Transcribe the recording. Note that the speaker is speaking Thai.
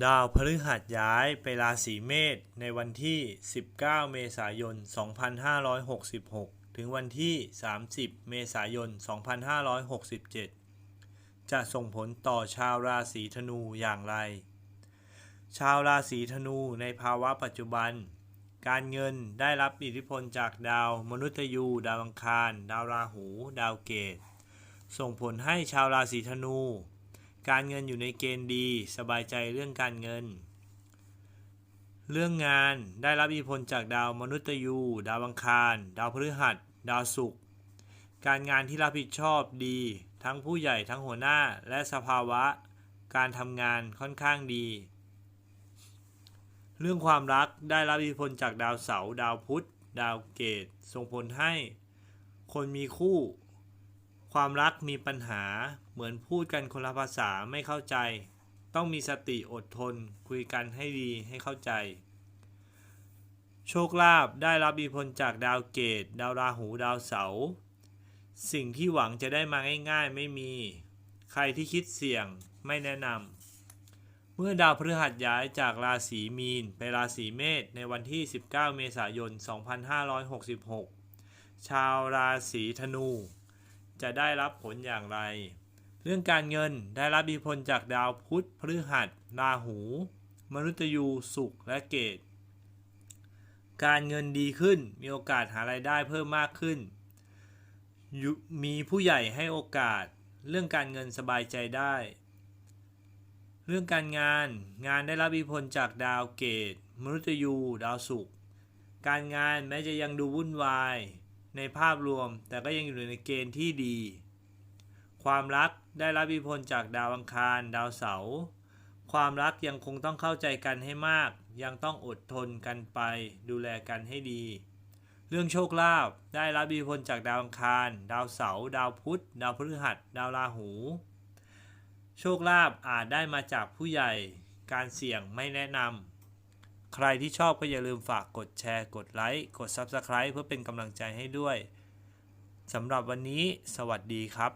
ดาวพฤหัสย้ายไปราศีเมษในวันที่ 19 เมษายน 2566 ถึงวันที่ 30 เมษายน 2567 จะส่งผลต่อชาวราศีธนูอย่างไร ชาวราศีธนูในภาวะปัจจุบัน การเงินได้รับอิทธิพลจากดาวมนุษยู ดาวอังคาร ดาวราหู ดาวเกต ส่งผลให้ชาวราศีธนู การเงินอยู่ในเกณฑ์ดี สบายใจเรื่องการเงิน เรื่องงานได้รับอิทธิพลจากดาวมนุษย์ยู ดาวอังคาร ดาวพฤหัส ดาวศุกร์การงานที่รับผิดชอบดี ทั้งผู้ใหญ่ทั้งหัวหน้าและสภาวะ การทำงานค่อนข้างดี เรื่องความรักได้รับอิทธิพลจากดาวเสาร์ดาวพุธ ดาวเกตส่งผลให้ คนมีคู่ ความรักมีปัญหาเหมือนพูดกันคนละภาษาไม่เข้าใจ ต้องมีสติอดทน คุยกันให้ดีให้เข้าใจ โชคลาภได้รับอิทธิพลจากดาวเกต ดาวราหูดาวเสาร์สิ่งที่หวังจะได้มาง่ายๆไม่มี ใครที่คิดเสี่ยงไม่แนะนำเมื่อดาวพฤหัสย้ายจากราศีมีน ไปราศีเมษในวันที่ 19 เมษายน 2566 ชาวราศีธนู จะได้รับผลอย่างไร เรื่องการเงินได้รับอิทธิพลจากดาวพุธพฤหัสราหู มนุษย์ยูศุกและเกตการเงินดีขึ้นมีโอกาสหารายได้เพิ่มมากขึ้น มีผู้ใหญ่ให้โอกาส เรื่องการเงินสบายใจได้ เรื่องการงานงานได้รับอิทธิพลจากดาวเกต มนุษย์ยูดาวศุกร์การงานแม้จะยังดูวุ่นวาย ในภาพรวม แต่ก็ยังอยู่ในเกณฑ์ที่ดี ความรักได้รับอิทธิพลจากดาวอังคาร ดาวเสาร์ความรักยังคงต้องเข้าใจกันให้มาก ยังต้องอดทนกันไป ดูแลกันให้ดี เรื่องโชคลาภได้รับอิทธิพลจากดาวอังคาร ดาวเสาร์ดาวพุธ ดาวพฤหัส ดาวราหู โชคลาภอาจได้มาจากผู้ใหญ่ การเสี่ยงไม่แนะนำ ใครที่ชอบก็อย่าลืมฝากกดแชร์ กดไลค์ กด Subscribe เพื่อเป็นกำลังใจให้ด้วยสำหรับวันนี้ สวัสดีครับ